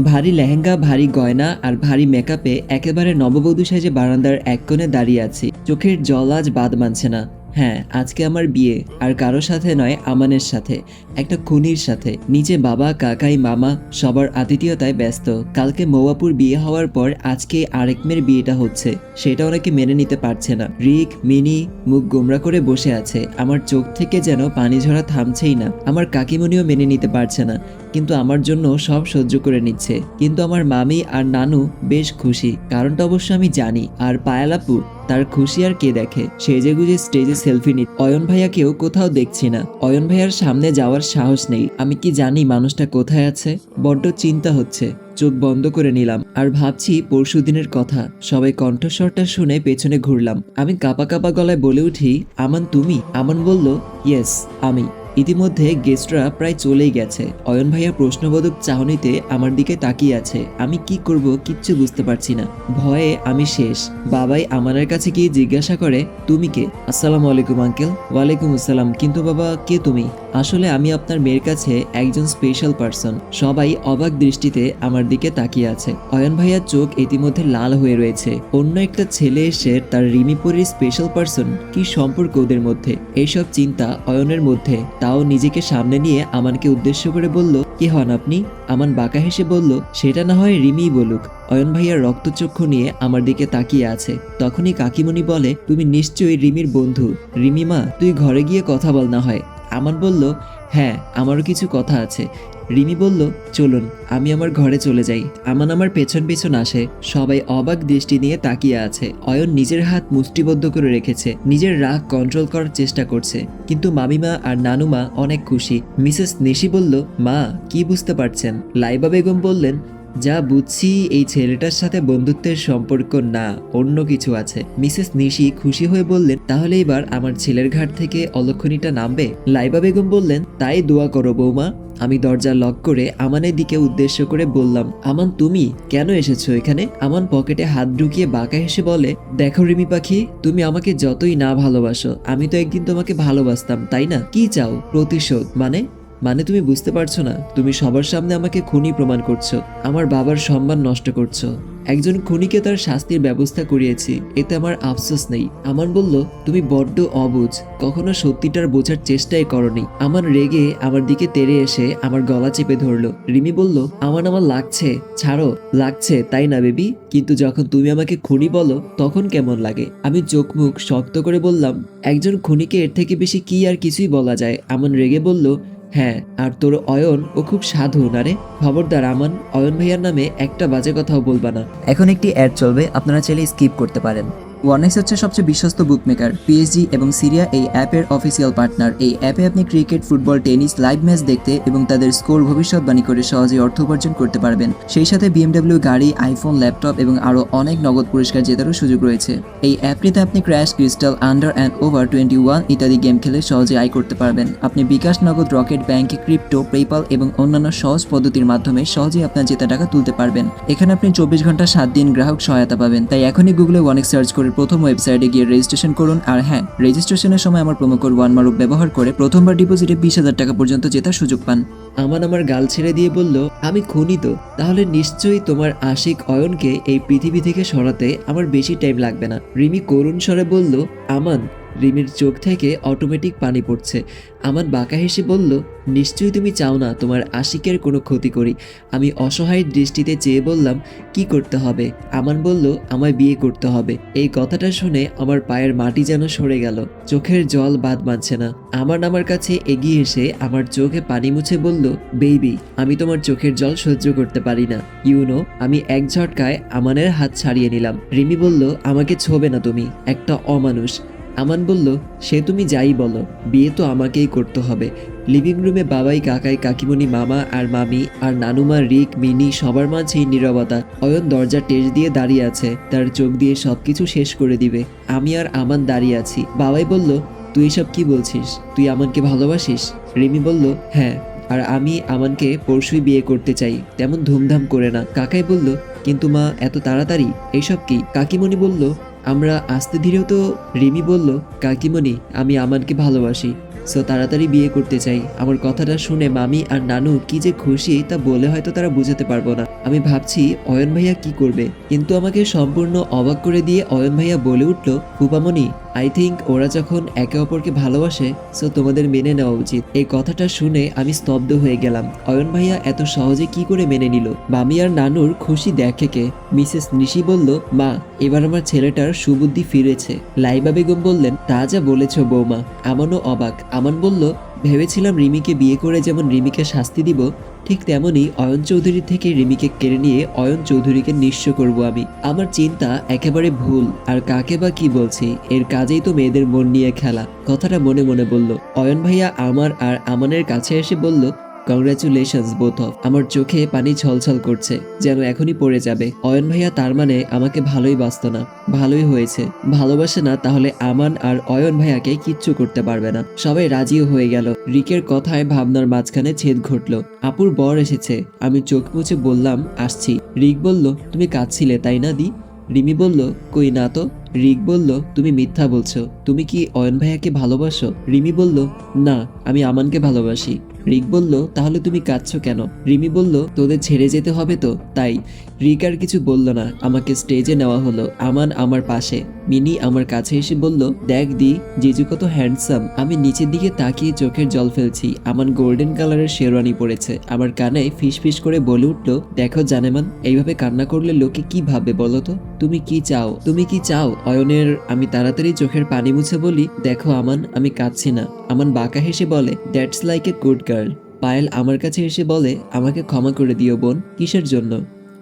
ভারী লেহেঙ্গা, ভারী গয়না আর ভারী মেকআপে একেবারে নববধূ সাজে বারান্দার এক কোণে দাঁড়িয়ে আছি। চোখের জল আজ বাদ মানছে না। হ্যাঁ আজকে আমার বিয়ে। আর কারও সাথে নয়, আমানের সাথে। একটা খুনির সাথে। নিচে বাবা, কাকাই, মামা সবার আতিথেয়তায় ব্যস্ত। কালকে মৌয়াপুর বিয়ে হওয়ার পর আজকে আরেক মেয়ের বিয়েটা হচ্ছে। সেটা ওনাকে মেনে নিতে পারছে না। রিক, মিনি মুখ গোমরা করে বসে আছে। আমার চোখ থেকে যেন পানি ঝরা থামছেই না। আমার কাকিমণিও মেনে নিতে পারছে না। কিন্তু আমার জন্য সব সহ্য করে নিচ্ছে। কিন্তু আমার মামি আর নানু বেশ খুশি, কারণটা অবশ্য আমি জানি। আর পায়ালাপু, তার খুশি আর কে দেখে? সেজে গুজে স্টেজে সেলফি নি অয়ন ভাইয়াকেও কোথাও দেখছি না। অয়ন ভাইয়ার সামনে যাওয়ার সাহস নেই। আমি কি জানি মানুষটা কোথায় আছে? বড্ড চিন্তা হচ্ছে। চোখ বন্ধ করে নিলাম। আর ভাবছি পরশু দিনের কথা। সবাই কণ্ঠস্বরটা শুনে পেছনে ঘুরলাম। আমি কাপা কাপা গলায় বলে উঠি, আমান, তুমি? আমান বলল ইয়েস আমি। ইতিমধ্যে গেস্টরা প্রায় চলেই গেছে। অয়ন ভাইয়া প্রশ্নবোধক চাহনিতে আমার দিকে তাকিয়ে আছে। আমি কি করব কিচ্ছু বুঝতে পারছি না। ভয়ে আমি শেষ। বাবাই আমানের কাছে গিয়ে জিজ্ঞাসা করে, তুমি কে? আসসালামু আলাইকুম, আঙ্কেল। ওয়ালাইকুম আসসালাম। কিন্তু বাবা, কে তুমি? আসলে আমি আপনার মেয়ের কাছে একজন স্পেশাল পার্সন সবাই অবাক দৃষ্টিতে আমার দিকে তাকিয়ে আছে। অয়ন ভাইয়ার চোখ ইতিমধ্যে লাল হয়ে রয়েছে। অন্য একটা ছেলে এসে তার রিমিপুরের স্পেশাল পার্সন কি সম্পর্ক ওদের মধ্যে? এইসব চিন্তা অয়নের মধ্যে। তাও নিজেকে সামনে নিয়ে আমানকে উদ্দেশ্য করে বলল, কি হন আপনি? আমান বাঁকা হেসে বলল, সেটা না হয় রিমিই বলুক। অয়ন ভাইয়ার রক্তচক্ষু নিয়ে আমার দিকে তাকিয়ে আছে। তখনই কাকিমণি বলে, তুমি নিশ্চয়ই রিমির বন্ধু। রিমিমা, তুই ঘরে গিয়ে কথা বল না হয়। আমান বলল হ্যাঁ আমারও কিছু কথা আছে। রিমি বলল, চলুন, আমি আমার ঘরে চলে যাই। আমান আমার পেছন পেছন আসে, সবাই অবাক দৃষ্টি নিয়ে তাকিয়ে আছে। অয়ন নিজের হাত মুষ্টিবদ্ধ করে রেখেছে, নিজের রাগ কন্ট্রোল করার চেষ্টা করছে। কিন্তু মামিমা আর নানুমা অনেক খুশি। মিসেস নিশি বলল, মা, কি বুঝতে পারছেন? লাইবা বেগম বললেন যা বুঝছি এই ছেলেটার সাথে বন্ধুত্বের সম্পর্ক না, অন্য কিছু আছে। মিসেস নিশি খুশি হয়ে বললেন, তাহলে এবার আমার ছেলের ঘাট থেকে অলক্ষণীটা নামবে? লাইবা বেগম বললেন, তাই দোয়া করো বৌমা। আমি দরজা লক করে আমানের দিকে উদ্দেশ্য করে বললাম, আমান, তুমি কেন এসেছ এখানে? আমান পকেটে হাত ঢুকিয়ে বাঁকা হেসে বলে, দেখো রিমি পাখি, তুমি আমাকে যতই না ভালোবাসো, আমি তো একদিন তোমাকে ভালোবাসতাম, তাই না? কি চাও? প্রতিশোধ মানে? মানে তুমি বুঝতে পারছ না, তুমি সবার সামনে আমাকে খুনি প্রমাণ করছ, আমার বাবার সম্মান নষ্ট করছ। একজন খুনিকে তার শাস্তির ব্যবস্থা করিয়েছি, এতে আমার আফসোস নেই। আমান বলল, তুমি বড্ড অবুঝ কখনো সত্যিটার বোঝার চেষ্টাই করনি। আমার রেগে আমার দিকে তেড়ে এসে আমার গলা চেপে ধরলো। রিমি বলল আমার আমার লাগছে, ছাড়ো, লাগছে, তাই না বেবি? কিন্তু যখন তুমি আমাকে খুনি বলো, তখন কেমন লাগে? আমি চোখ মুখ শক্ত করে বললাম, একজন খুনিকে এর থেকে বেশি কি আর কিছুই বলা যায়? আমান রেগে বলল হ্যাঁ আর তোর অয়ন, ও খুব সাধু, না রে? খবরদার আমান, অয়ন ভাইয়ার নামে একটা বাজে কথাও বলবা না। এখন একটি অ্যাড চলবে, আপনারা চাইলে স্কিপ করতে পারেন। ওয়ানেক্স হচ্ছে সবচেয়ে বিশ্বস্ত বুকমেকার পিএসজি এবং সিরিয়া এই অ্যাপের অফিসিয়াল পার্টনার এই অ্যাপে আপনি cricket football tennis live match দেখতে এবং তাদের স্কোর ভবিষ্যৎবাণী করে সহজেই অর্থ উপার্জন করতে পারবেন। সেই সাথে বিএমডব্লিউ গাড়ি আইফোন ল্যাপটপ এবং আরও অনেক নগদ পুরস্কার জেতারও সুযোগ রয়েছে। এই অ্যাপটিতে আপনি crash crystal under and over twenty one ইত্যাদি গেম খেলে সহজে আয় করতে পারবেন। আপনি বিকাশ নগদ রকেট ব্যাংকে ক্রিপ্টো পেপাল এবং অন্যান্য সহজ পদ্ধতির মাধ্যমে সহজেই আপনার জেতা টাকা তুলতে পারবেন। এখানে আপনি চব্বিশ ঘণ্টা সাত দিন গ্রাহক সহায়তা পাবেন। তাই এখনই গুগলে ওয়ানেক সার্চ করে প্রথম ওয়েবসাইটে গিয়ে রেজিস্ট্রেশন করুন। আর হ্যাঁ রেজিস্ট্রেশনের সময় আমার প্রোমো কোড ওয়ান মারুপ ব্যবহার করে প্রথমবার ডিপোজিটে বিশ হাজার টাকা পর্যন্ত জেতার সুযোগ পান। আমান আমার গাল ছেড়ে দিয়ে বলল, আমি খুনি তাহলে নিশ্চয়ই তোমার আশিক অয়নকে এই পৃথিবী থেকে সরাতে আমার বেশি টাইম লাগবে না। রিমি করুণ স্বরে বলল, আমান রিমির চোখ থেকে অটোমেটিক পানি পড়ছে। আমার বাঁকা হেসে বলল, নিশ্চয়ই তুমি চাও না তোমার আশিকের কোনো ক্ষতি করি। আমি অসহায় দৃষ্টিতে চেয়ে বললাম, কি করতে হবে? আমার বলল, আমায় বিয়ে করতে হবে। এই কথাটা শুনে আমার পায়ের মাটি যেন সরে গেল। চোখের জল বাদ মানছে না। আমার আমার কাছে এগিয়ে এসে আমার চোখে পানি মুছে বলল, বেবি, আমি তোমার চোখের জল সহ্য করতে পারি না। ইউনো আমি এক ঝটকায় আমানের হাত ছাড়িয়ে নিলাম। রিমি বলল, আমাকে ছোবে না তুমি, একটা অমানুষ। আমান বলল, সে তুমি যাই বলো, বিয়ে তো আমাকেই করতে হবে। লিভিং রুমে বাবাই, কাকাই, কাকিমণি, মামা আর মামি আর নানুমা, রিক, মিনি সবার মাঝেই নীরবতা। অয়ন দরজা টের দিয়ে দাঁড়িয়ে আছে, তার চোখ দিয়ে সবকিছু শেষ করে দিবে। আমি আর আমান দাঁড়িয়ে আছি। বাবাই বলল, তুই এসব কি বলছিস? তুই আমানকে ভালোবাসিস? রিমি বলল হ্যাঁ আর আমি আমানকে পরশুই বিয়ে করতে চাই, তেমন ধুমধাম করে না। কাকাই বলল, কিন্তু মা, এত তাড়াতাড়ি? এইসব কি? কাকিমণি বলল আমরা আসতে ধীরেও তো রিমি বলল, কাকিমণি, আমি আমানকে ভালোবাসি সো তাড়াতাড়ি বিয়ে করতে চাই। আমার কথাটা শুনে মামি আর নানু কি যে খুশি তা বলে হয়তো তারা বুঝাতে পারব না। আমি ভাবছি অয়ন ভাইয়া কি করবে, কিন্তু আমাকে সম্পূর্ণ অবাক করে দিয়ে অয়ন ভাইয়া বলে উঠল, ফুপামণি আই থিঙ্ক ওরা যখন একে অপরকে ভালোবাসে সো তোমাদের মেনে নেওয়া উচিত। এই কথাটা শুনে আমি স্তব্ধ হয়ে গেলাম। অয়ন ভাইয়া এত সহজে কি করে মেনে নিল? মামি আর নানুর খুশি দেখে কে? মিসেস নিশি বলল, মা, এবার আমার ছেলেটার সুবুদ্ধি ফিরেছে। লাইবা বেগম বললেন, তা যা বলেছ বৌমা, আমানও অবাক। আমান বলল ভেবেছিলাম রিমিকে বিয়ে করে যেমন রিমিকে শাস্তি দিব, ঠিক তেমনই অয়ন চৌধুরী থেকে রিমিকে কেড়ে নিয়ে অয়ন চৌধুরীকে নিঃস্ব করব আমি। আমার চিন্তা একেবারে ভুল, আর কাকে বা কি বলছি, এর কাজেই তো মেয়েদের মন নিয়ে খেলা, কথাটা মনে মনে বলল। অয়ন ভাইয়া আমার আর আমানের কাছে এসে বলল কংগ্রাচুলেশনস বোথ অফ আমার চোখে পানি ছলছল করছে, যেন এখনই পড়ে যাবে। অয়ন ভাইয়া, তার মানে আমাকে ভালোই বাসত না। ভালোই হয়েছে। ভালোবাসে না, তাহলে আমান আর অয়ন ভাইয়াকে কিচ্ছু করতে পারবে না। সবাই রাজিও হয়ে গেল। রিকের কথায় ভাবনার মাঝখানে ছেদ ঘটলো। আপুর বর এসেছে। আমি চোখ মুছে বললাম, আসছি। রিক বলল, তুমি কাঁদছিলে, তাই না দি? রিমি বলল, কই না তো। রিক বলল, তুমি মিথ্যা বলছো। তুমি কি অয়ন ভাইয়াকে ভালোবাসো? রিমি বলল, না। আমি আমানকে ভালোবাসি। রিক বলল, তাহলে তুমি কাঁদছো কেন? রিমি বলল, তোদের ছেড়ে যেতে হবে তো, তাই। রিক আর কিছু বলল না। আমাকে স্টেজে নেওয়া হলো, আমান আমার পাশে। মিনি আমার কাছে এসে বলল, দেখ দি, জিজু কত হ্যান্ডসাম আমি নিচের দিকে তাকিয়ে চোখের জল ফেলছি। আমার গোল্ডেন কালারের শেরওয়ানি পড়েছে আমার কানে ফিস ফিস করে বলে উঠল, দেখো জানেমান, এইভাবে কান্না করলে লোকে কি ভাববে বলো তো? তুমি কি চাও? তুমি কি চাও? অয়নের, আমি তাড়াতাড়ি চোখের পানি মুছে বলি, দেখো আমান, আমি কাঁদছি না। আমান বাঁকা হেসে বলে that's like a good girl Payel আমার কাছে এসে বলে, আমাকে ক্ষমা করে দিও বোন, কিসের জন্য?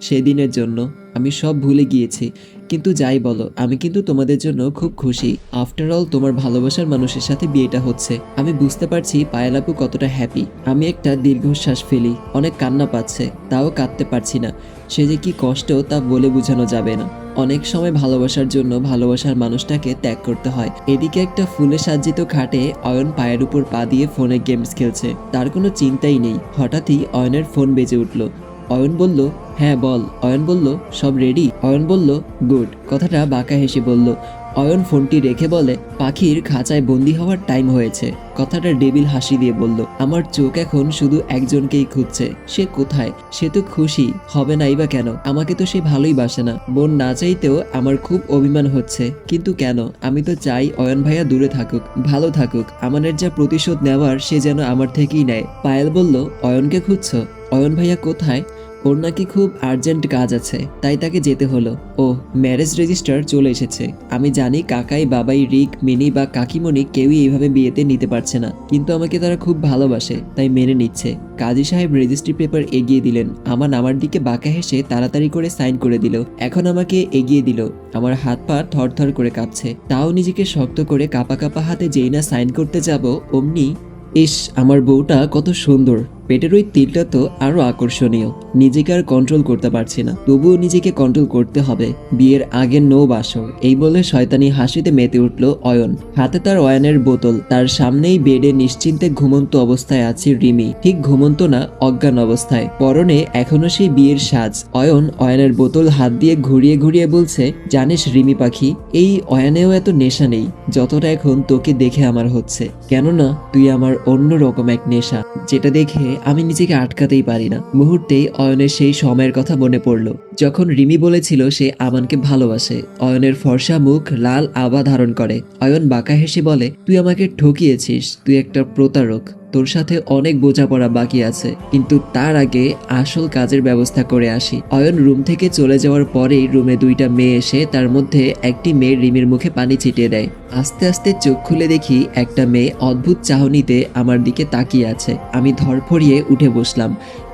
সেদিনের জন্য। আমি সব ভুলে গিয়েছি। কিন্তু যাই বলো, আমি কিন্তু তোমাদের জন্য খুব খুশি। আফটার অল তোমার ভালোবাসার মানুষের সাথে বিয়েটা হচ্ছে। আমি বুঝতে পারছি পায়েল আপু কতটা হ্যাপি আমি একটা দীর্ঘশ্বাস ফেলি। অনেক কান্না পাচ্ছে। তাও কাঁদতে পারছি না। সে যে কি কষ্ট তা বলে বোঝানো যাবে না। অনেক সময় ভালোবাসার জন্য ভালোবাসার মানুষটাকে ত্যাগ করতে হয়। এদিকে একটা ফুলে সাজ্জিত খাটে অয়ন পায়ের উপর পা দিয়ে ফোনে গেমস খেলছে। তার কোনো চিন্তাই নেই। হঠাৎই অয়নের ফোন বেজে উঠল। অয়ন বলল হ্যাঁ বল। অয়ন বলল, সব রেডি? অয়ন বলল, গুড। কথাটা বাঁকা হেসে বলল অয়ন ফোনটি রেখে বলে, পাখির খাঁচায় বন্দি হওয়ার টাইম হয়েছে। কথাটা ডেবিল হাসি দিয়ে বলল, আমার চোখ এখন শুধু একজনকেই খুঁজছে। সে কোথায়? সে তো খুশি, হবে নাই বা কেন? আমাকে তো সে ভালোই বাসে না। বোন না চাইতেও আমার খুব অভিমান হচ্ছে। কিন্তু কেন? আমি তো চাই অয়ন ভাইয়া দূরে থাকুক, ভালো থাকুক। আমাদের যা প্রতিশোধ নেওয়ার সে যেন আমার থেকেই নেয়। পায়েল বলল, অয়নকে খুঁজছ? অয়ন ভাইয়া কোথায়? ওর নাকি খুব আর্জেন্ট কাজ আছে, তাই তাকে যেতে হলো। ও ম্যারেজ রেজিস্টার চলে এসেছে। আমি জানি কাকাই, বাবাই, রিক, মিনি বা কাকিমণি কেউই এইভাবে বিয়েতে নিতে পারছে না। কিন্তু আমাকে তারা খুব ভালোবাসে, তাই মেনে নিচ্ছে। কাজী সাহেব রেজিস্ট্রি পেপার এগিয়ে দিলেন। আমার নামার দিকে বাঁকা হেসে তাড়াতাড়ি করে সাইন করে দিল। এখন আমাকে এগিয়ে দিল। আমার হাত পা থরথর করে কাঁপছে। তাও নিজেকে শক্ত করে কাপা কাপা হাতে যেই না সাইন করতে যাব, অমনি, ইস, আমার বউটা কত সুন্দর। পেটের ওই তিলটা তো আরও আকর্ষণীয়। নিজেকে আর কন্ট্রোল করতে পারছি না। তবুও নিজেকে কন্ট্রোল করতে হবে। বিয়ের আগে নো বাসর। এই বলে শয়তানি হাসিতে মেতে উঠল অয়ন। হাতে তার অয়নের বোতল। তার সামনেই বেডে নিশ্চিন্তে ঘুমন্ত অবস্থায় আছে রিমি। ঠিক ঘুমন্ত না, অজ্ঞান অবস্থায়। পরনে এখনও সেই বিয়ের সাজ। অয়ন অয়নের বোতল হাত দিয়ে ঘুরিয়ে ঘুরিয়ে বলছে, জানিস রিমি পাখি, এই অয়নেও এত নেশা নেই। যতটা এখন তোকে দেখে আমার হচ্ছে। কেননা, তুই আমার অন্য রকম এক নেশা। যেটা দেখে আমি নিজেকে আটকাতেই পারি না। মুহূর্তেই অয়নের সেই সময়ের কথা মনে পড়ল। যখন রিমি বলেছিল সে আমানকে ভালোবাসে, অয়নের ফর্সা মুখ লাল আবা ধারণ করে। অয়ন বাঁকা হেসে বলে, তুই আমাকে ঠকিয়েছিস, তুই একটা প্রতারক। তোর সাথে অনেক বোঝাপড়া বাকি আছে, কিন্তু তার আগে আসল কাজের ব্যবস্থা করে আসি। অয়ন রুম থেকে চলে যাওয়ার পরেই রুমে দুইটা মেয়ে এসে তার মধ্যে একটি মেয়ে রিমির মুখে পানি ছিটিয়ে দেয়। আস্তে আস্তে চোখ খুলে দেখি একটা মেয়ে অদ্ভুত চাহনিতে আমার দিকে তাকিয়ে আছে। আমি ধরফড়িয়ে উঠে বসলাম।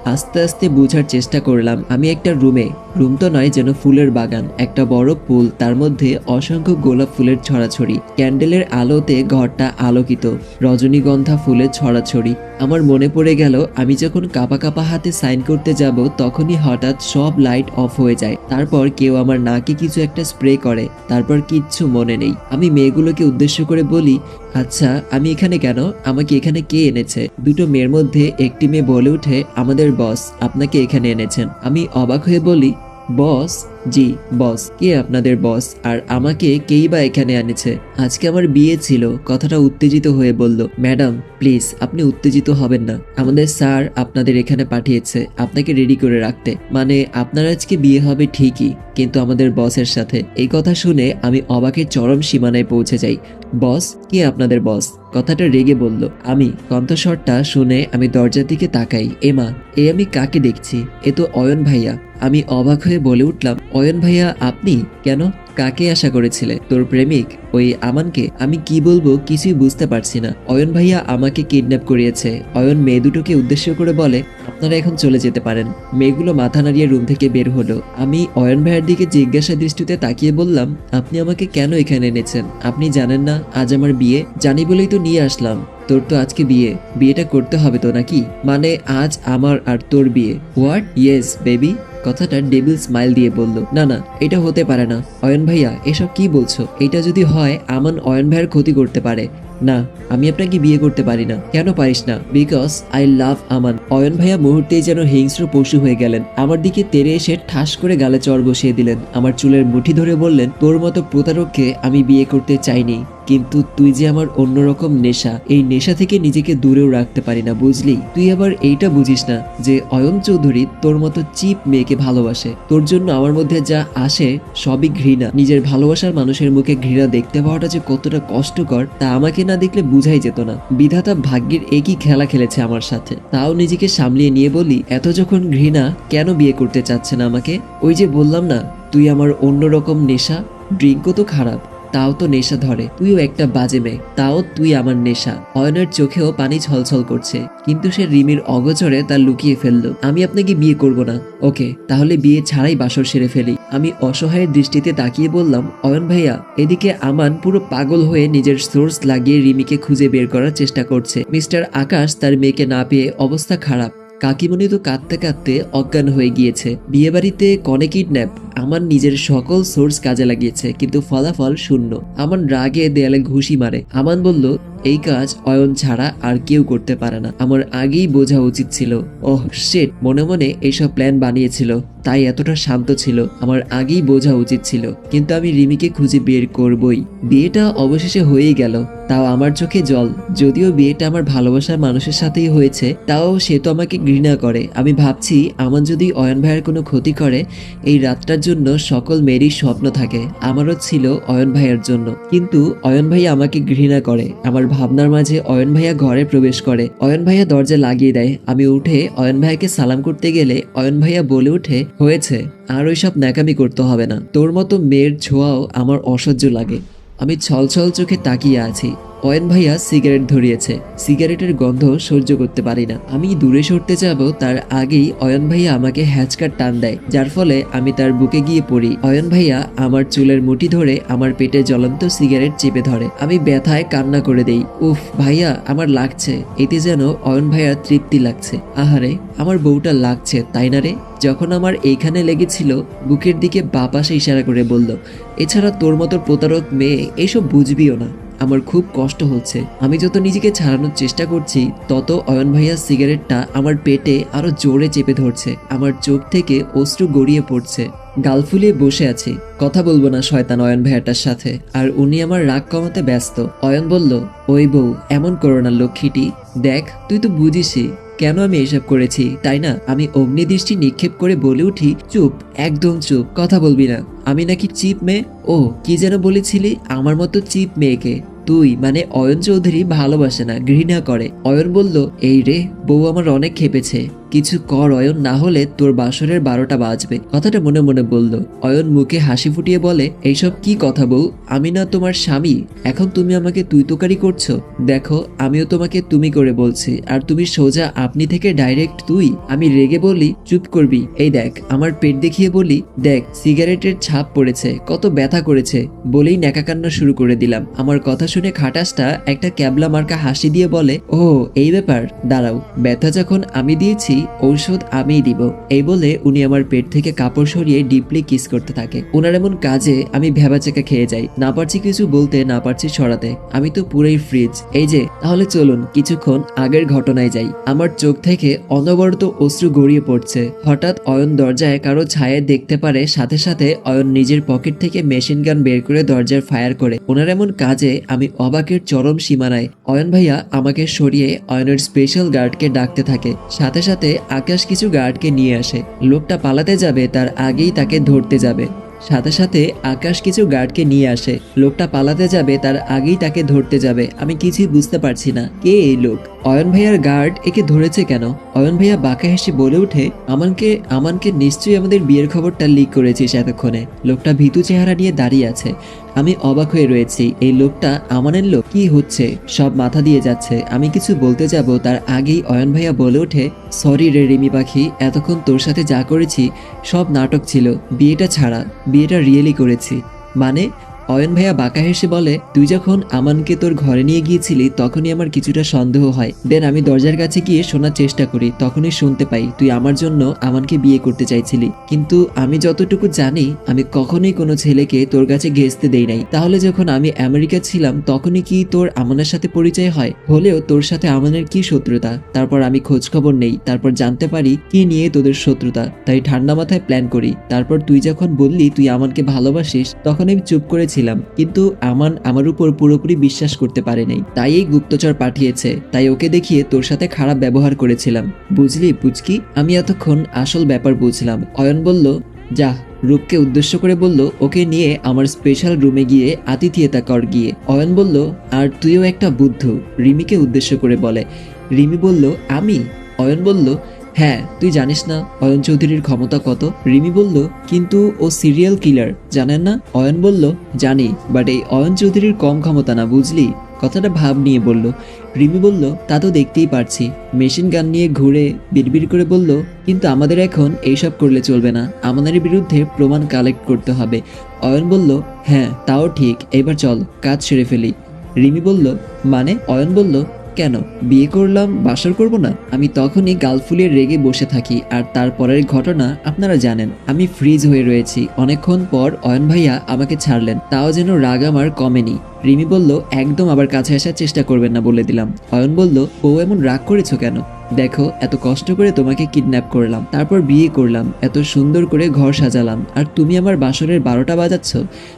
আস্তে আস্তে বোঝার চেষ্টা করলাম, আমি একটা রুমে। রুম তো নয় যেন ফুলের বাগান। একটা বড় পুল, তার মধ্যে অসংখ্য গোলাপ ফুলের ছড়াছড়ি। ক্যান্ডেলের আলোতে ঘরটা আলোকিত। রজনীগন্ধা ফুলের ছড়াছড়ি। আমার মনে পড়ে গেল, আমি যখন কাপা কাপা হাতে সাইন করতে যাব, তখনই হঠাৎ সব লাইট অফ হয়ে যায়। তারপর কেউ আমার নাকে কিছু একটা স্প্রে করে। তারপর কিচ্ছু মনে নেই। আমি মেয়েগুলোকে উদ্দেশ্য করে বলি আচ্ছা আমি এখানে কেন? আমাকে এখানে কে এনেছে? দুটো মেয়ের মধ্যে একটি মেয়ে বলে উঠে আমাদের বস আপনাকে এখানে এনেছেন। আমি অবাক হয়ে বলি বস জি, বস। কে আপনাদের বস? আর আমাকে কেই বা এখানে আনেছে আজকে আমার বিয়ে ছিল, কথাটা উত্তেজিত হয়ে বলল, ম্যাডাম, প্লিজ, আপনি উত্তেজিত হবেন না। আমাদের স্যার আপনাদের এখানে পাঠিয়েছে, আপনাকে রেডি করে রাখতে। মানে আপনার আজকে বিয়ে হবে ঠিকই, কিন্তু আমাদের বসের সাথে। এই কথা শুনে আমি অবাকের চরম সীমানায় পৌঁছে যাই। বস, কে আপনাদের বস? কথাটা রেগে বলল, আমি। কণ্ঠস্বরটা শুনে আমি দরজার দিকে তাকাই। এমা এ আমি কাকে দেখছি? এ তো অয়ন ভাইয়া। আমি অবাক হয়ে বলে উঠলাম অয়ন ভাইয়া, আপনি কেন কাকে আশা করেছিলে? তোর প্রেমিক, ওই আমানকে আমি কি বলব কিছুই বুঝতে পারছি না। অয়ন ভাইয়া আমাকে কিডন্যাপ করিয়েছে। অয়ন মেয়ে দুটোকে উদ্দেশ্য করে বলে, আপনারা এখন চলে যেতে পারেন। মেয়েগুলো মাথা নাড়িয়ে রুম থেকে বের হলো। আমি অয়ন ভাইয়ের দিকে জিজ্ঞাসা দৃষ্টিতে তাকিয়ে বললাম, আপনি আমাকে কেন এখানে এনেছেন? আপনি জানেন না, আজ আমার বিয়ে। জানি বলেই তো নিয়ে আসলাম। তোর তো আজকে বিয়ে। বিয়েটা করতে হবে তো নাকি? মানে আজ আমার আর তোর বিয়ে। হোয়াট? Yes, baby. কথাটা ডেবিল স্মাইল দিয়ে বলল, না না, এটা হতে পারে না। অয়ন ভাইয়া, এসব কি বলছো? এটা যদি হয়, আমান অয়ন ভাইয়ের ক্ষতি করতে পারে। না, আমি আপনাকে বিয়ে করতে পারি না। কেন পারিস না? Because I love Aman. Ayan ভাইয়া মুহূর্তেই যেন হিংস্র পশু হয়ে গেলেন। আমার দিকে তেরে এসে ঠাস করে গালে চর বসিয়ে দিলেন। আমার চুলের মুঠি ধরে বললেন, তোর মতো প্রতারককে আমি বিয়ে করতে চাইনি। কিন্তু তুই যে আমার অন্যরকম নেশা, এই নেশা থেকে নিজেকে দূরেও রাখতে পারি না, বুঝলি? তুই আবার এইটা বুঝিস না যে অয়ন চৌধুরী তোর মতো চিপ মেয়েকে ভালোবাসে। তোর জন্য আমার মধ্যে যা আসে সবই ঘৃণা। নিজের ভালোবাসার মানুষের মুখে ঘৃণা দেখতে পাওয়াটা যে কতটা কষ্টকর, তা আমাকে না দেখলে বুঝাই যেত না। বিধাতা ভাগ্যের একই খেলা খেলেছে আমার সাথে। তাও নিজেকে সামলিয়ে নিয়ে বলি, এত যখন ঘৃণা, কেন বিয়ে করতে চাচ্ছে না আমাকে? ওই যে বললাম না, তুই আমার অন্যরকম নেশা, ড্রিঙ্কও তো খারাপ। তাও তো নেশা ধরে। তুইও একটা বাজে মেয়ে। তাও তুই আমার নেশা। অয়নের চোখেও পানি ছলছল করছে। কিন্তু সে রিমির অগচরে তা লুকিয়ে ফেলল। আমি আপনাকে বিয়ে করব না। ওকে, তাহলে বিয়ে ছাড়াই বাসর সেরে ফেলি। আমি অসহায়ের দৃষ্টিতে তাকিয়ে বললাম, অয়ন ভাইয়া, এদিকে আমান পুরো পাগল হয়ে নিজের সোর্স লাগিয়ে রিমিকে খুঁজে বের করার চেষ্টা করছে। মিস্টার আকাশ তার মেয়েকে না পেয়ে অবস্থা খারাপ। কাকিমণি তো কাঁদতে কাঁদতে অজ্ঞান হয়ে গিয়েছে। বিয়েবাড়িতে কনে কিডন্যাপ, আমার নিজের সকল সোর্স কাজে লাগিয়েছে, কিন্তু ফলাফল শূন্য। আমার রাগে দেয়ালে ঘুষি মারে। আমান বলল, এই কাজ অয়ন ছাড়া আর কেউ করতে পারে না। আমার আগেই বোঝা উচিত ছিল। ওহ শেট মনে মনে এইসব প্ল্যান বানিয়েছিল। তাই এতটা শান্ত ছিল। আমার আগেই বোঝা উচিত ছিল। কিন্তু আমি রিমিকে খুঁজে বের করবই। বিয়েটা অবশেষে হয়েই গেল। তাও আমার চোখে জল। যদিও বিয়েটা আমার ভালোবাসার মানুষের সাথেই হয়েছে, তাও সে তো আমাকে ঘৃণা করে। আমি ভাবছি, আমার যদি অয়ন ভাইয়ের কোনো ক্ষতি করে, এই রাতটার জন্য সকল মেয়েরই স্বপ্ন থাকে। আমারও ছিল অয়ন ভাইয়ের জন্য। কিন্তু অয়ন ভাইয়া আমাকে ঘৃণা করে। আমার ভাবনার মাঝে অয়ন ভাইয়া ঘরে প্রবেশ করে। অয়ন ভাইয়া দরজা লাগিয়ে দেয়। আমি উঠে অয়ন ভাইয়াকে সালাম করতে গেলে অয়ন ভাইয়া বলে উঠে হয়েছে, আর ওইসব ন্যাকামি করতে হবে না। তোর মতো মেয়ের ছোঁয়াও আমার অসহ্য লাগে। আমি ছলছল চোখে তাকিয়ে আছি। অয়ন ভাইয়া সিগারেট ধরিয়েছে। সিগারেটের গন্ধ সহ্য করতে পারি না। আমি দূরে সরতে যাব, তার আগেই অয়ন ভাইয়া আমাকে হ্যাচকার টান দেয়, যার ফলে আমি তার বুকে গিয়ে পড়ি। অয়ন ভাইয়া আমার চুলের মুঠি ধরে আমার পেটে জ্বলন্ত সিগারেট চেপে ধরে। আমি ব্যথায় কান্না করে দেই। উফ, ভাইয়া, আমার লাগছে। এতে যেন অয়ন ভাইয়ার তৃপ্তি লাগছে। আহারে, আমার বউটা লাগছে, তাই না রে? যখন আমার এইখানে লেগেছিল, বুকের দিকে বাপাসে ইশারা করে বলল, এছাড়া তোর মতো প্রতারক মেয়ে এসব বুঝবিও না। আমার খুব কষ্ট হচ্ছে। আমি যত নিজেকে ছাড়ানোর চেষ্টা করছি, তত অয়ন ভাইয়া সিগারেটটা আমার পেটে আরও জোরে চেপে ধরছে। আমার চোখ থেকে অশ্রু গড়িয়ে পড়ছে। গাল ফুলিয়ে বসে আছি। কথা বলব না শয়তান অয়ন ভাইয়াটার সাথে। আর উনি আমার রাগ কমাতে ব্যস্ত। অয়ন বলল, ওই বউ, এমন করো না লক্ষ্মীটি। দেখ, তুই তো বুঝিসই। কেন আমি এসব করেছি, তাই না? আমি অগ্নিদৃষ্টি নিক্ষেপ করে বলে উঠি, চুপ, একদম চুপ, কথা বলবি না। আমি নাকি চিপ মেয়ে? ও কি যেন বলেছিলি? আমার মতো চিপ মেয়েকে। তুই মানে অয়ন চৌধুরী, ভালোবাসে না, ঘৃণা করে। অয়ন বলল, এই রে, বউ আমার অনেক খেপেছে কিছু কর অয়ন, না হলে তোর বাসরের বারোটা বাজবে। কথাটা মনে মনে বলল। অয়ন মুখে হাসি ফুটিয়ে বলে, এইসব কি কথা বউ? আমি না তোমার স্বামী। এখন তুমি আমাকে তুই তোকারি করছ। দেখো, আমিও তোমাকে তুমি করে বলছি। আর তুমি সোজা, আপনি থেকে ডাইরেক্ট তুই। আমি রেগে বলি, চুপ করবি। এই দেখ, আমার পেট দেখিয়ে বলি, দেখ, সিগারেটের ছাপ পড়েছে, কত ব্যথা করেছে। বলেই ন্যাকাকান্না শুরু করে দিলাম। আমার কথা শুনে খাটাসটা একটা ক্যাবলা মার্কা হাসি দিয়ে বলে ও এই ব্যাপার, দাঁড়াও। ব্যথা যখন আমি দিয়েছি ঔষধ আমিই দিব। এই বলে উনি আমার পেট থেকে কাপড় সরিয়ে ডিপলি কিস করতে থাকে। ওনার এমন কাজে আমি ভেবাচেকা খেয়ে যাই। না পারছি কিছু বলতে, না পারছি সরাতে। আমি তো পুরোই ফ্রিজ এই যে, তাহলে চলুন, কিছুক্ষণ আগের ঘটনায় যাই। আমার চোখ থেকে অনবরত অশ্রু গড়িয়ে পড়ছে। হঠাৎ অয়ন দরজায় কারও ছায়া দেখতে পারে, সাথে সাথে অয়ন নিজের পকেট থেকে মেশিন গান বের করে দরজার ফায়ার করে। ওনার এমন কাজে আমি অবাকের চরম সীমানায়। অয়ন ভাইয়া আমাকে সরিয়ে অয়নের স্পেশাল গার্ডকে ডাকতে থাকে। সাথে সাথে আকাশ কিছু গার্ডকে নিয়ে আসে। লোকটা পালাতে যাবে, তার আগেই তাকে ধরতে যাবে। সাথে সাথে আকাশ কিছু গার্ডকে নিয়ে আসে। লোকটা পালাতে যাবে, তার আগেই তাকে ধরতে যাবে। আমি কিছুই বুঝতে পারছি না, কে এই লোক? অয়ন ভাইয়ার গার্ড একে ধরেছে কেন? অয়ন ভাইয়া বাঁকা হেসে বলে উঠে আমানকে আমানকে নিশ্চয়ই আমাদের বিয়ের খবরটা লিক করেছিস এতক্ষণে। লোকটা ভীতু চেহারা নিয়ে দাঁড়িয়ে আছে। আমি অবাক হয়ে রয়েছি, এই লোকটা আমানের লোক? কি হচ্ছে? সব মাথা দিয়ে যাচ্ছে। আমি কিছু বলতে যাব, তার আগেই অয়ন ভাইয়া বলে ওঠে সরি রে রিমি পাখি, এতক্ষণ তোর সাথে যা করেছি, সব নাটক ছিল, বিয়েটা ছাড়া, বিয়েটা রিয়েলি করেছি। মানে অয়ন ভাইয়া বাঁকা হেসে বলে, তুই যখন আমানকে তোর ঘরে নিয়ে গিয়েছিলি, তখনই আমার কিছুটা সন্দেহ হয়। দেন আমি দরজার কাছে গিয়ে শোনার চেষ্টা করি, তখনই শুনতে পাই তুই আমার জন্য আমানকে বিয়ে করতে চাইছিলি। কিন্তু আমি যতটুকু জানি, আমি কখনোই কোনো ছেলেকে তোর কাছে ঘেসতে দেই নাই। তাহলে যখন আমি আমেরিকা ছিলাম, তখনই কি তোর আমানের সাথে পরিচয় হয়? হলেও তোর সাথে আমানের কি শত্রুতা? তারপর আমি খোঁজ খবর নেই। তারপর জানতে পারি, কি নিয়ে তোদের শত্রুতা? তাই ঠান্ডা মাথায় প্ল্যান করি। তারপর তুই যখন বললি, তুই আমানকে ভালোবাসিস, তখন আমি চুপ করেছিলাম কিন্তু আমান আমার উপর পুরোপুরি বিশ্বাস করতে পারে নাই। তাই এই গুপ্তচর পাঠিয়েছে, তাই ওকে দেখিয়ে তোর সাথে খারাপ ব্যবহার করেছিলাম। বুঝলি, পুচকি? আমি এতক্ষণ আসল ব্যাপার বুঝলাম। অয়ন বলল, যা। রূপকে উদ্দেশ্য করে বলল, ওকে নিয়ে আমার স্পেশাল রুমে গিয়ে আতিথিয়তা কর গিয়ে। অয়ন বলল, আর তুইও একটা বুদ্ধ। রিমিকে উদ্দেশ্য করে বলে। রিমি বলল, আমি? অয়ন বলল হ্যাঁ তুই জানিস না অয়ন চৌধুরীর ক্ষমতা কত? রিমি বলল, কিন্তু ও সিরিয়াল কিলার জানেন না? অয়ন বলল, জানি বাট এই অয়ন চৌধুরীর কম ক্ষমতা না, বুঝলি? কথাটা ভাব নিয়ে বলল। রিমি বলল, তা তো দেখতেই পারছি। মেশিন গান নিয়ে ঘুরে বিড়বিড় করে বলল, কিন্তু আমাদের এখন এইসব করলে চলবে না। আমাদের বিরুদ্ধে প্রমাণ কালেক্ট করতে হবে। অয়ন বলল হ্যাঁ তাও ঠিক। এবার চল, কাজ সেরে ফেলি। রিমি বলল মানে? অয়ন বলল কেন? বিয়ে করলাম, বাসর করব না? আমি তখনই গাল ফুলিয়ে রেগে বসে থাকি আর তারপরের ঘটনা আপনারা জানেন। আমি ফ্রিজ হয়ে রয়েছি। অনেকক্ষণ পর অয়ন ভাইয়া আমাকে ছাড়লেন। তাও যেন রাগ আমার কমেনি। রিমি বলল, একদম আবার কাছে আসার চেষ্টা করবেন না, বলে দিলাম। অয়ন বলল ও এমন রাগ করেছ কেন? দেখো, এত কষ্ট করে তোমাকে কিডন্যাপ করলাম, তারপর বিয়ে করলাম, এত সুন্দর করে ঘর সাজালাম, আর তুমি আমার বাসরের বারোটা বাজাচ্ছ।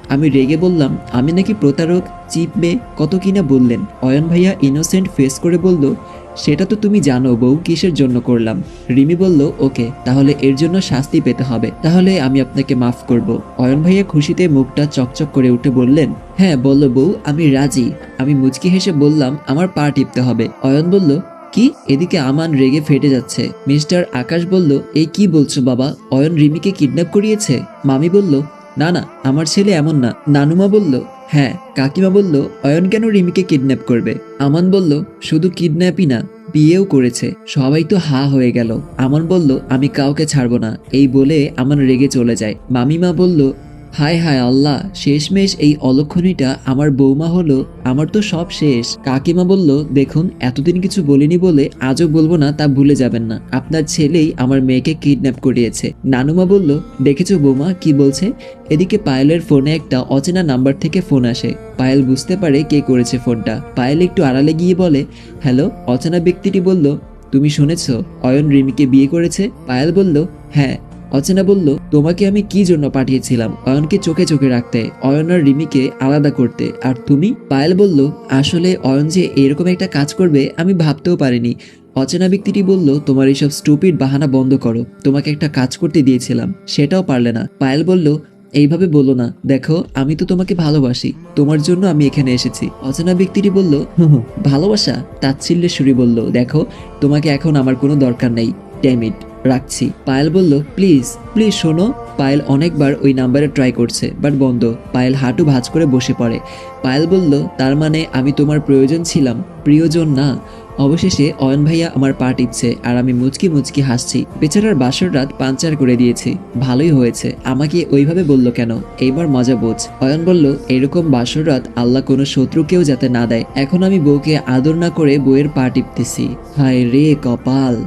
আমি রেগে বললাম, আমি নাকি প্রতারক, চিপ মেয়ে, কত কিনা বললেন? অয়ন ভাইয়া ইনোসেন্ট ফেস করে বলল, সেটা তো তুমি জানো, বউ কিসের জন্য করলাম? রিমি বলল, ওকে, তাহলে এর জন্য শাস্তি পেতে হবে, তাহলে আমি আপনাকে মাফ করব। অয়ন ভাইয়া খুশিতে মুখটা চকচক করে উঠে বললেন হ্যাঁ বলল বউ, আমি রাজি। আমি মুচকি হেসে বললাম, আমার পা টিপতে হবে। অয়ন বলল কি? এদিকে আমান রেগে ফেটে যাচ্ছে। মিস্টার আকাশ বলল, এই কি বলছো বাবা? অয়ন রিমিকে কিডন্যাপ করিয়েছে? মামি বলল, না না, আমার ছেলে এমন না। নানুমা বলল হ্যাঁ। কাকিমা বলল, অয়ন কেন রিমিকে কিডন্যাপ করবে? আমান বলল, শুধু কিডন্যাপই না, বিয়েও করেছে। সবাই তো হা হয়ে গেল। আমান বলল, আমি কাউকে ছাড়বো না। এই বলে আমান রেগে চলে যায়। মামিমা বলল হায় হায় আল্লাহ, শেষমেশ এই অলক্ষণীটা আমার বৌমা হলো, আমার তো সব শেষ। কাকিমা বলল, দেখুন, এতদিন কিছু বলিনি বলে আজও বলব না, তা ভুলে যাবেন না। আপনার ছেলেই আমার মেয়েকে কিডন্যাপ করিয়েছে। নানুমা বলল, দেখেছ বৌমা, কি বলছে? এদিকে পায়েলের ফোনে একটা অচেনা নাম্বার থেকে ফোন আসে। পায়েল বুঝতে পারে কে করেছে ফোনটা। পায়েল একটু আড়ালে গিয়ে বলে, হ্যালো? অচেনা ব্যক্তিটি বলল, তুমি শুনেছ, অয়ন রিমিকে বিয়ে করেছে? পায়েল বলল হ্যাঁ। অচেনা বলল তোমাকে আমি কি জন্য পাঠিয়েছিলাম অয়নকে চোখে চোখে রাখতে? অয়ন আর রিমিকে আলাদা করতে। আর তুমি? পায়েল বলল আসলে অয়ন যে এরকম একটা কাজ করবে আমি ভাবতেও পারিনি। অচেনা ব্যক্তিটি বলল তোমার এইসব স্টুপিড বাহানা বন্ধ করো। তোমাকে একটা কাজ করতে দিয়েছিলাম সেটাও পারলে না। পায়েল বলল এইভাবে বলো না। দেখো আমি তো তোমাকে ভালোবাসি। তোমার জন্য আমি এখানে এসেছি। অচেনা ব্যক্তিটি বলল "হুঁ হুঁ, ভালোবাসা? তাচ্ছিল্যের সুরি বলল দেখো তোমাকে এখন আমার কোনো দরকার নেই। ড্যামিট রাখছি। পায়েল বলল, প্লিজ প্লিজ শোনো, পায়েল অনেকবার ওই নাম্বারে ট্রাই করছে বাট বন্ধ। পায়েল হাঁটু ভাঁজ করে বসে পড়ে। পায়েল বলল, তার মানে আমি তোমার প্রয়োজন ছিলাম। প্রিয়জন না। অবশেষে অয়ন ভাইয়া আমার পা টিপছে, আর আমি মুচকি মুচকি হাসছি। বেচারার বাসর রাত পাঞ্চার করে দিয়েছি। ভালোই হয়েছে। আমাকে ওইভাবে বলল কেন? এইবার মজা বোঝ। অয়ন বলল, এরকম বাসর রাত আল্লাহ কোনো শত্রুকেও যাতে না দেয়। এখন আমি বউকে আদর না করে বউয়ের পা টিপতেছি। হায় রে কপাল!